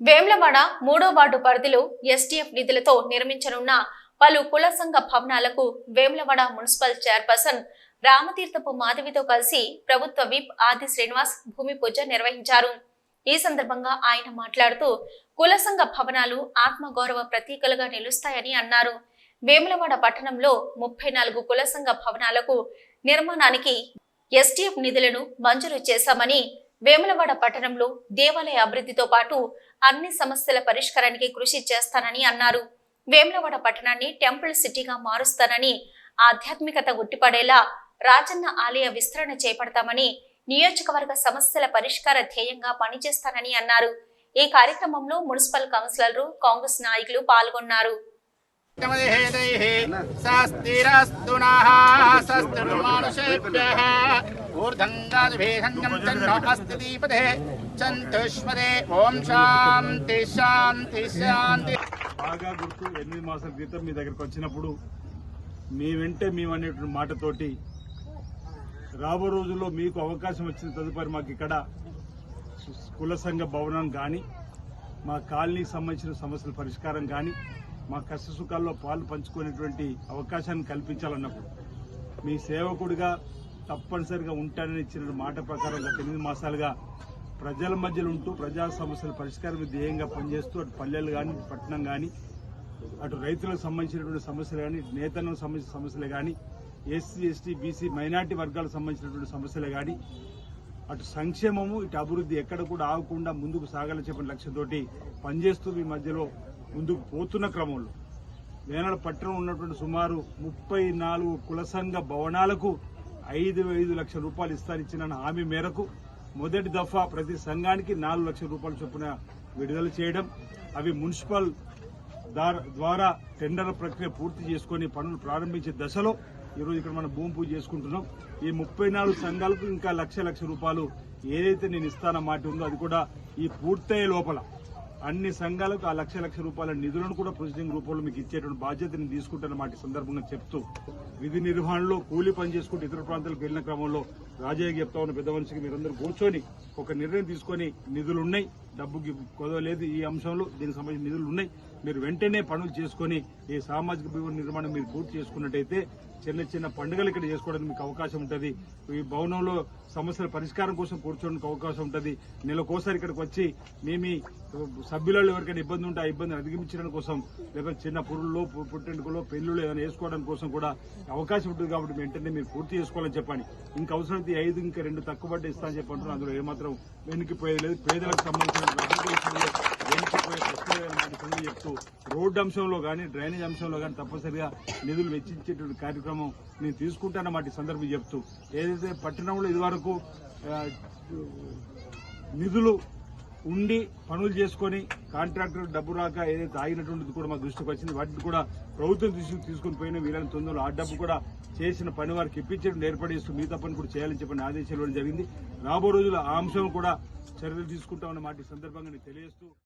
వేమ్లవాడ మూడో వార్డు పరిధిలో ఎస్టీఎఫ్ నిధులతో నిర్మించనున్న పలు కుల సంఘ భవనాలకు వేములవాడ మున్సిపల్ చైర్పర్సన్ రామతీర్థపు మాధవితో కలిసి ప్రభుత్వ విప్ ఆది శ్రీనివాస్ భూమి పూజ నిర్వహించారు. ఈ సందర్భంగా ఆయన మాట్లాడుతూ కుల సంఘ భవనాలు ఆత్మగౌరవ ప్రతీకలుగా నిలుస్తాయని అన్నారు. వేములవాడ పట్టణంలో ముప్పై నాలుగు కుల సంఘ భవనాలకు నిర్మాణానికి ఎస్టీఎఫ్ నిధులను మంజూరు చేశామని వేములవాడ పట్టణంలో దేవాలయ అభివృద్ధితో పాటు అన్ని సమస్యల పరిష్కారానికి కృషి చేస్తానని అన్నారు. వేములవాడ పట్టణాన్ని టెంపుల్ సిటీగా మారుస్తానని ఆధ్యాత్మికత గుట్టిపడేలా రాజన్న ఆలయ విస్తరణ చేపడతామని నియోజకవర్గ సమస్యల పరిష్కార ధ్యేయంగా పనిచేస్తానని అన్నారు. ఈ కార్యక్రమంలో మున్సిపల్ కౌన్సిలర్లు కాంగ్రెస్ నాయకులు పాల్గొన్నారు. स्वस्तिरस्तु नः स्वस्तिर्मानुषेभ्यः ऊर्धङ्गादिभेषङ्गं चन्नो अस्ति दीपदे चन्तुष्मदे ॐ शान्ति शान्ति शान्ति బాగా గుర్తు ఎనిమిది మాసాల క్రితం మీ దగ్గరకు వచ్చినప్పుడు మీ వెంటే మేము అనేటువంటి మాటతోటి రాబో రోజుల్లో మీకు అవకాశం వచ్చిన తదుపరి మాకు ఇక్కడ కుల సంఘ భవనం కానీ మా కాలనీకి సంబంధించిన సమస్యల పరిష్కారం కానీ మా కష్ట సుఖాల్లో పాలు పంచుకునేటువంటి అవకాశాన్ని కల్పించాలన్నప్పుడు మీ సేవకుడిగా తప్పనిసరిగా ఉంటానని ఇచ్చిన మాట ప్రకారం గత ఎనిమిది మాసాలుగా ప్రజల మధ్యలో ఉంటూ ప్రజా సమస్యల పరిష్కారం ధ్యేయంగా పనిచేస్తూ అటు పల్లెలు కానీ పట్టణం కానీ అటు రైతులకు సంబంధించినటువంటి సమస్యలు కానీ నేతలకు సంబంధించిన సమస్యలు కానీ ఎస్సీ ఎస్టీ బీసీ మైనార్టీ వర్గాలకు సంబంధించినటువంటి సమస్యలు కానీ అటు సంక్షేమము ఇటు అభివృద్ధి ఎక్కడ కూడా ఆగకుండా ముందుకు సాగాలని చెప్పిన లక్ష్యంతో పనిచేస్తూ మీ మధ్యలో ముందుకు పోతున్న క్రమంలో వేనాడ పట్టణం ఉన్నటువంటి సుమారు ముప్పై నాలుగు కుల సంఘ భవనాలకు ఐదు ఐదు లక్షల రూపాయలు ఇస్తానిచ్చిన హామీ మేరకు మొదటి దఫా ప్రతి సంఘానికి నాలుగు లక్షల రూపాయల చొప్పున విడుదల చేయడం అవి మున్సిపల్ ద్వారా టెండర్ ప్రక్రియ పూర్తి చేసుకొని పనులు ప్రారంభించే దశలో ఈరోజు ఇక్కడ మనం భూమి పూజ చేసుకుంటున్నాం. ఈ ముప్పై నాలుగు సంఘాలకు ఇంకా లక్ష లక్ష రూపాయలు ఏదైతే నేను ఇస్తానో మాట ఉందో అది కూడా ఈ పూర్తయ్యే లోపల అన్ని సంఘాలకు ఆ లక్ష లక్ష రూపాయల నిధులను కూడా ప్రొసీడింగ్ రూపంలో మీకు ఇచ్చేటువంటి బాధ్యతను తీసుకుంటున్న మాట సందర్భంగా చెప్తూ విధి నిర్వహణలో కూలీ పని చేసుకుంటూ ఇతర ప్రాంతాలకు వెళ్ళిన క్రమంలో రాజయ్య చెప్తా ఉన్న పెద్ద మనిషికి మీరందరూ కూర్చొని ఒక నిర్ణయం తీసుకొని నిధులు ఉన్నాయి డబ్బుకి కొదవలేదు ఈ అంశంలో. దీనికి సంబంధించిన నిధులు ఉన్నాయి మీరు వెంటనే పనులు చేసుకొని ఈ సామాజిక భవన నిర్మాణం మీరు పూర్తి చేసుకున్నట్టయితే చిన్న చిన్న పండుగలు ఇక్కడ చేసుకోవడానికి మీకు అవకాశం ఉంటుంది. ఈ భవనంలో సమస్యల పరిష్కారం కోసం కూర్చోడానికి అవకాశం ఉంటుంది. నెలకోసారి ఇక్కడికి వచ్చి మేము సభ్యులలో ఎవరికైనా ఇబ్బంది ఉంటే ఆ ఇబ్బందిని అధిగమించడం కోసం లేకపోతే చిన్న పురుల్లో పుట్టెంటుకలో పెళ్ళిళ్ళు ఏదైనా వేసుకోవడం కోసం కూడా అవకాశం ఉంటుంది కాబట్టి వెంటనే మీరు పూర్తి చేసుకోవాలని చెప్పండి. ఇంకా అవసరం ప్రతి ఐదు ఇంకా రెండు తక్కువ వడ్డీ ఇస్తా అని చెప్పి అంటున్నారు. అందులో ఏమాత్రం వెనుకిపోయేది లేదు. పేదలకు సంబంధించిన అభివృద్ధి ప్రశ్న చెప్తూ రోడ్డు అంశంలో కానీ డ్రైనేజ్ అంశంలో కానీ తప్పనిసరిగా నిధులు వెచ్చించేటువంటి కార్యక్రమం నేను తీసుకుంటాను వాటి సందర్భం చెప్తూ ఏదైతే పట్టణంలో ఇదివరకు నిధులు ఉండి పనులు చేసుకొని కాంట్రాక్టర్ డబ్బు రాక ఏదైతే ఆగినటువంటిది కూడా మా దృష్టికి వచ్చింది వాటిని కూడా ప్రభుత్వం దృష్టికి తీసుకుని పోయిన వీళ్ళని తొందరలో ఆ డబ్బు కూడా చేసిన పని వారికి ఇప్పించడం ఏర్పడేస్తూ మిగతా పని కూడా చేయాలని చెప్పిన ఆదేశాలు ఇవ్వడం జరిగింది. రాబో రోజుల్లో ఆ అంశం కూడా చర్యలు తీసుకుంటామన్న మాట సందర్భంగా తెలియజేస్తూ